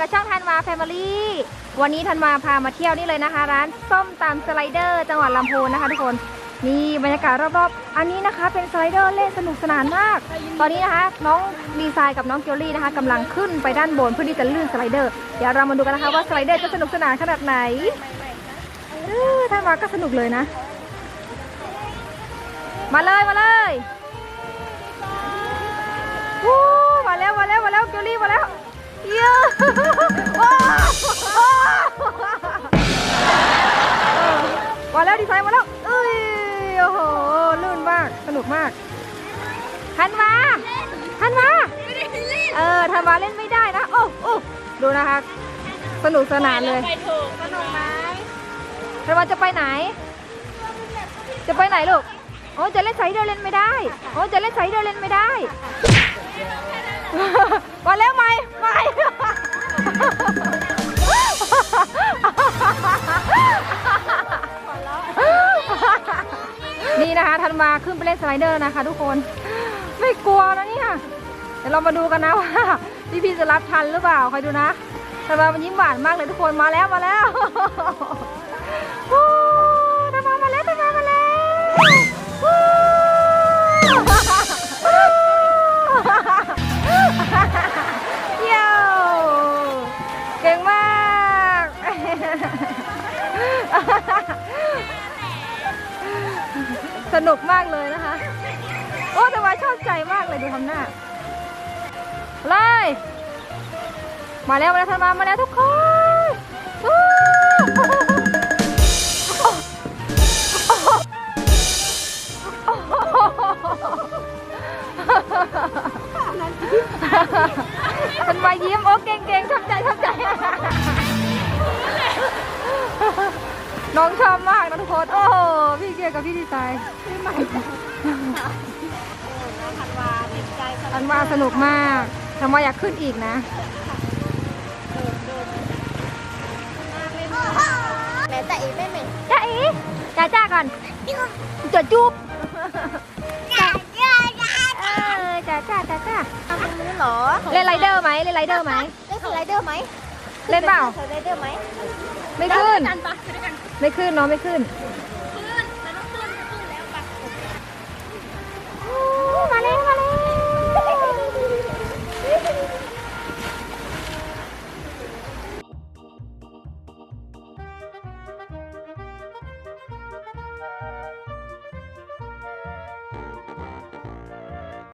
กระช่างธันวาแฟมิลี่วันนี้ธันมาพามาเที่ยวนี่เลยนะคะ ร้านส้มตำสไลเดอร์ จังหวัดลำพูนนะคะทุกคนนี่บรรยากาศรอบๆ อันนี้นะคะเป็นสไลเดอร์เล่นสนุกสนานมาก ตอนนี้นะคะน้องดีไซน์กับน้องเกียวลี่นะคะกำลังขึ้นไปด้านบนเพื่อที่จะลื่นสไลเดอร์ เดี๋ยวเรามาดูกันนะคะว่าสไลเดอร์จะสนุกสนานขนาดไหนเออถ้ามาก็สนุกเลยนะ มาเลยมาเลยวู้มาแล้วมาแล้วมาแล้วเกียวลี่มาแล้ว มาแล้วดีไซน์มาแล้วเอ้ยโอ้โหลื่นมาก สนุกมากทันมาทันมาเออทันมาเล่นไม่ได้นะ โอ้โอ้ดูนะคะ สนุกสนานเลยไปถูกสนุกไหมทันมาจะไปไหน จะไปไหนลูกโอ้จะเล่นไซเดอร์เล่นไม่ได้โอ้จะเล่นไซเดอร์เล่นไม่ได้มาแล้ว นี่นะคะธันมาขึ้นไปเล่นสไลเดอร์นะคะ ทุกคน ไม่กลัวนะเนี่ยเดี๋ยวเรามาดูกันนะว่าพี่พี่จะรับทันหรือเปล่าคอยดูนะธันวามันยิ้มหวานมากเลยทุกคนมาแล้วมาแล้ว นุกมากเลยนะคะ โอ้แต่ว่าชอบใจมากเลยดูทำหน้าเลยมาแล้วมาแล้วทันมามาแล้วทุกคนวู้ทันมายิ้ม โอ้เก่งเก่งๆชอบใจชอบใจ น้องชอบมากนะทุกคน โอ้โห พี่เกียร์กับพี่ดีไซน์ธันวาติดใจสอันว่าสนุกมากทำว่าอยากขึ้นอีกนะแม่แต่อีไม่เหม็นจ้าอีจ้าจ้าก่อนจดจุ๊บเออจ้าจ้าจ้าจ้าทำมือเหรอเล่นไรเดอร์ไหมเล่นไรเดอร์ไหมเล่นสไลเดอร์ไหม เล่นเปล่าสไลเดอร์ไหมไม่ขึ้นกันปะไปด้วยกันไม่ขึ้นเนาะไม่ขึ้น